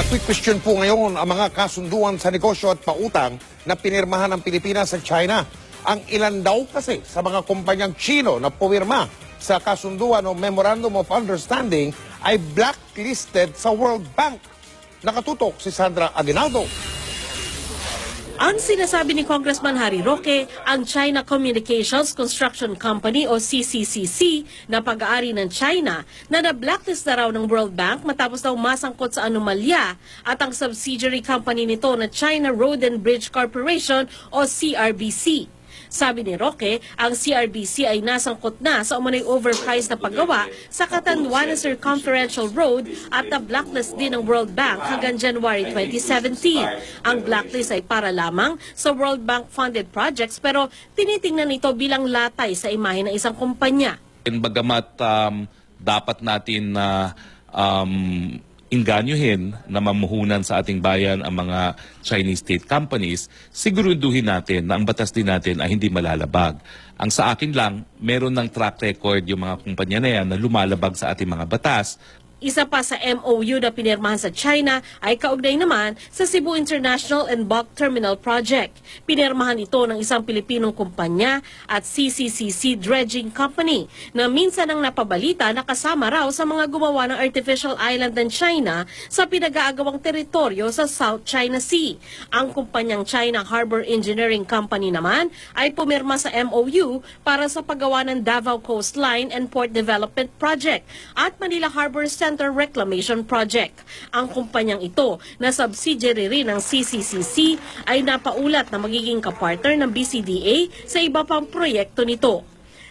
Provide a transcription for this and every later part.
Na-quick question po ngayon ang mga kasunduan sa negosyo at pautang na pinirmahan ng Pilipinas sa China. Ang ilan daw kasi sa mga kumpanyang Chino na pumirma sa kasunduan o Memorandum of Understanding ay blacklisted sa World Bank. Nakatutok si Sandra Aguinaldo. Ang sinasabi ni Congressman Harry Roque, ang China Communications Construction Company o CCCC na pag-aari ng China na na-blacklist na raw ng World Bank matapos daw masangkot sa anomalya at ang subsidiary company nito na China Road and Bridge Corporation o CRBC. Sabi ni Roque, ang CRBC ay nasangkot na sa umano'y overpriced na paggawa sa Catanduanes Circumferential Road at na blacklist din ng World Bank hanggang January 2017. Ang blacklist ay para lamang sa World Bank funded projects pero tinitingnan ito bilang latay sa imahe ng isang kumpanya. Bagamat um, dapat natin na um, inganyuhin na mamuhunan sa ating bayan ang mga Chinese state companies, siguraduhin natin na ang batas din natin ay hindi malalabag. Ang sa akin lang, meron ng track record yung mga kumpanya na yan na lumalabag sa ating mga batas Isa pa sa MOU na pinirmahan sa China ay kaugnay naman sa Cebu International and Bulk Terminal Project. Pinirmahan ito ng isang Pilipinong kumpanya at CCCC Dredging Company na minsan ang napabalita na kasama raw sa mga gumawa ng artificial island ng China sa pinag-aagawang teritoryo sa South China Sea. Ang kumpanyang China Harbor Engineering Company naman ay pumirma sa MOU para sa paggawa ng Davao Coastline and Port Development Project at Manila Harbor Center Reclamation Project. Ang kumpanyang ito na subsidiary rin ng CCCC ay napaulat na magiging kapartner ng BCDA sa iba pang proyekto nito.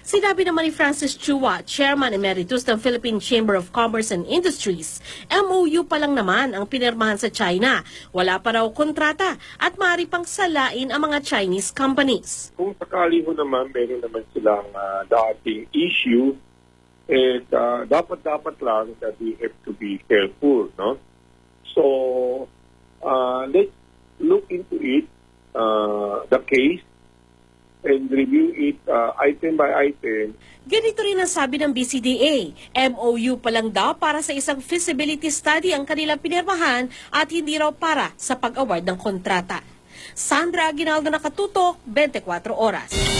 Sinabi naman ni Francis Chua, Chairman Emeritus ng Philippine Chamber of Commerce and Industries, MOU pa lang naman ang pinirmahan sa China. Wala pa raw kontrata at maaari pang salain ang mga Chinese companies. kung sakali ho naman, meron naman silang ah, dating issue, eh, dapat dapat lang that we have to be careful, no? So, uh, let's look into it, uh, the case, and review it uh, item by item Ganito rin ang sabi ng BCDA. MOU pa lang daw para sa isang feasibility study ang kanilang pinirmahan at hindi raw para sa pag-award ng kontrata. Sandra Aguinaldo nakatutok, 24 oras.